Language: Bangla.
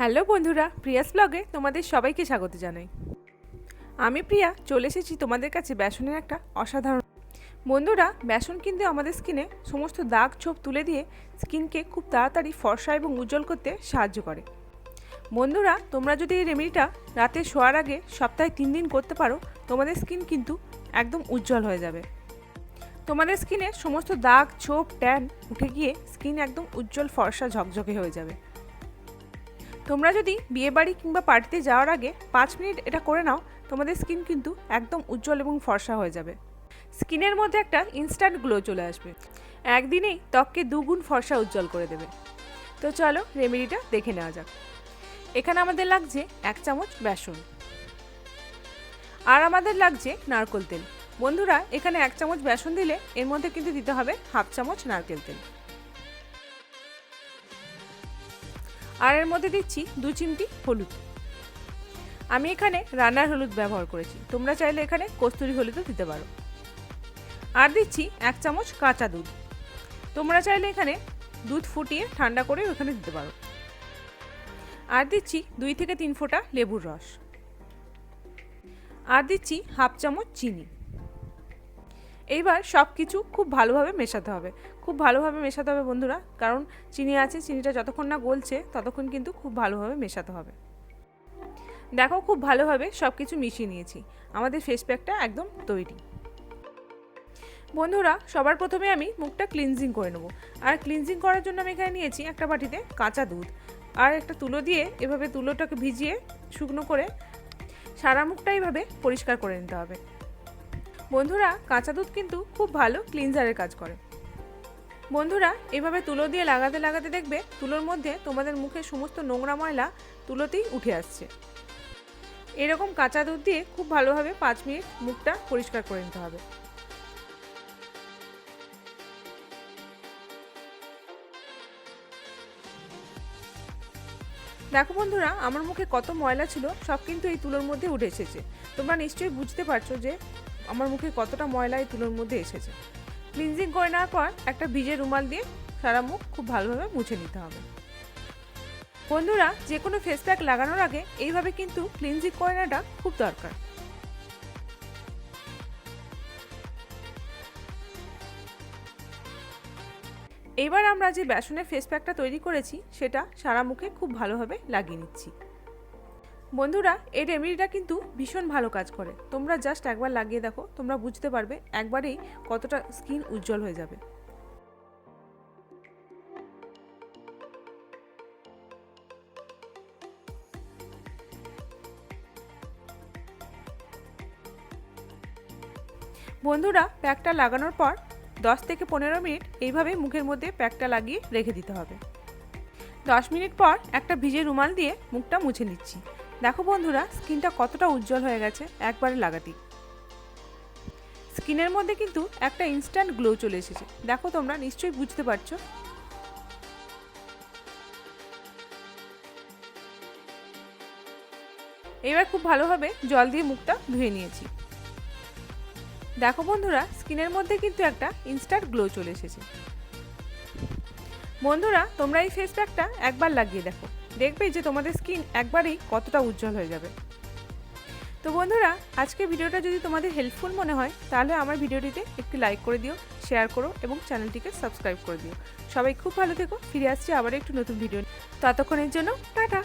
হ্যালো বন্ধুরা, প্রিয়াস ব্লগে তোমাদের সবাইকে স্বাগত জানাই। আমি প্রিয়া, চলে এসেছি তোমাদের কাছে বেসনের একটা অসাধারণ বন্ধুরা, বেসন কিন্তু আমাদের স্কিনে সমস্ত দাগ ছোপ তুলে দিয়ে স্কিনকে খুব তাড়াতাড়ি ফর্সা এবং উজ্জ্বল করতে সাহায্য করে। বন্ধুরা, তোমরা যদি এই রেমেডিটা রাতে শোয়ার আগে সপ্তাহে তিন দিন করতে পারো, তোমাদের স্কিন কিন্তু একদম উজ্জ্বল হয়ে যাবে। তোমাদের স্কিনে সমস্ত দাগ, ছোপ, ট্যান উঠে গিয়ে স্কিন একদম উজ্জ্বল, ফর্সা, ঝকঝকে হয়ে যাবে। তোমরা যদি বিয়েবাড়ি কিংবা পার্টিতে যাওয়ার আগে পাঁচ মিনিট এটা করে নাও, তোমাদের স্কিন কিন্তু একদম উজ্জ্বল এবং ফর্সা হয়ে যাবে। স্কিনের মধ্যে একটা ইনস্ট্যান্ট গ্লো চলে আসবে। একদিনেই ত্বককে দুগুণ ফর্সা উজ্জ্বল করে দেবে। তো চলো রেমেডিটা দেখে নেওয়া যাক। এখানে আমাদের লাগছে এক চামচ বেসন। আর আমাদের লাগছে নারকোল তেল। বন্ধুরা, এখানে এক চামচ বেসন দিলে এর মধ্যে কিন্তু দিতে হবে হাফ চামচ নারকেল তেল। আর এর মধ্যে দিচ্ছি দু চিমটি হলুদ। আমি এখানে রান্নার হলুদ ব্যবহার করেছি। তোমরা চাইলে এখানে কস্তুরি হলুদও দিতে পারো। আর দিচ্ছি এক চামচ কাঁচা দুধ। তোমরা চাইলে এখানে দুধ ফুটিয়ে ঠান্ডা করে ওখানে দিতে পারো। আর দিচ্ছি দুই থেকে তিন ফোঁটা লেবুর রস। আর দিচ্ছি হাফ চামচ চিনি। এইবার সব কিছু খুব ভালোভাবে মেশাতে হবে। খুব ভালোভাবে মেশাতে হবে বন্ধুরা, কারণ চিনি আছে, চিনিটা যতক্ষণ না গলছে, ততক্ষণ কিন্তু খুব ভালোভাবে মেশাতে হবে। দেখো খুব ভালোভাবে সব কিছু মিশিয়ে নিয়েছি। আমাদের ফেস প্যাকটা একদম তৈরি। বন্ধুরা, সবার প্রথমে আমি মুখটা ক্লিনজিং করে নেব। আর ক্লিনজিং করার জন্য আমি এখানে নিয়েছি একটা বাটিতে কাঁচা দুধ। আর একটা তুলো দিয়ে এভাবে তুলোটাকে ভিজিয়ে শুকনো করে সারা মুখটা এইভাবে পরিষ্কার করে নিতে হবে। বন্ধুরা, কাঁচা দুধ কিন্তু খুব ভালো ক্লিনজারের কাজ করে। বন্ধুরা, এভাবে তুলো দিয়ে লাগাতে লাগাতে দেখবে তুলোর মধ্যে তোমাদের মুখে সমস্ত নোংরা ময়লা তুলোতেই উঠে আসছে। এরকম কাঁচা দুধ দিয়ে খুব ভালোভাবে পাঁচ মিনিট মুখটা পরিষ্কার করে নিতে হবে। দেখো বন্ধুরা, আমার মুখে কত ময়লা ছিল, সব কিন্তু এই তুলোর মধ্যে উঠে এসেছে। তোমরা নিশ্চয়ই বুঝতে পারছ যে আমার মুখে কতটা ময়লা এই তুলোর মধ্যে এসেছে। ক্লিনজিং করে নেওয়ার পর একটা ভিজে রুমাল দিয়ে সারা মুখ খুব ভালোভাবে মুছে নিতে হবে। বন্ধুরা যে কোনো ফেস প্যাক লাগানোর আগে এইভাবে কিন্তু ক্লিনজিং করে নেওয়াটা খুব দরকার। এবার আমরা যে বেসনের ফেস প্যাকটা তৈরি করেছি, সেটা সারা মুখে খুব ভালোভাবে লাগিয়ে নিচ্ছি। বন্ধুরা, এই রেমেডিটা কিন্তু ভীষণ ভালো কাজ করে। তোমরা জাস্ট একবার লাগিয়ে দেখো, তোমরা বুঝতে পারবে একবারেই কতটা স্কিন উজ্জ্বল হয়ে যাবে। বন্ধুরা, প্যাকটা লাগানোর পর দশ থেকে পনেরো মিনিট এইভাবে মুখের মধ্যে প্যাকটা লাগিয়ে রেখে দিতে হবে। দশ মিনিট পর একটা ভিজে রুমাল দিয়ে মুখটা মুছে নিচ্ছি। দেখো বন্ধুরা, স্কিনটা কতটা উজ্জ্বল হয়ে গেছে, একবারে লাগাতেই। স্কিনের মধ্যে কিন্তু একটা ইনস্ট্যান্ট গ্লো চলে এসেছে। দেখো তোমরা, নিশ্চয়ই বুঝতে পারছ। এবার খুব ভালোভাবে জল দিয়ে মুখটা ধুয়ে নিয়েছি। দেখো বন্ধুরা, স্কিনের মধ্যে কিন্তু একটা ইনস্ট্যান্ট গ্লো চলে এসেছে। বন্ধুরা, তোমরা এই ফেস প্যাকটা একবার লাগিয়ে দেখো। দেখবে যে তোমাদের স্কিন একবারেই কতটা উজ্জ্বল হয়ে যাবে। তো বন্ধুরা, আজকে ভিডিওটা যদি তোমাদের হেল্পফুল মনে হয়, তাহলে আমার ভিডিওটিতে একটি লাইক করে দিও শেয়ার করো এবং চ্যানেলটিকে সাবস্ক্রাইব করে দিও। সবাই খুব ভালো থেকো, ফিরে আসছি আবার একটু নতুন ভিডিও ততক্ষণের জন্য, টাটা!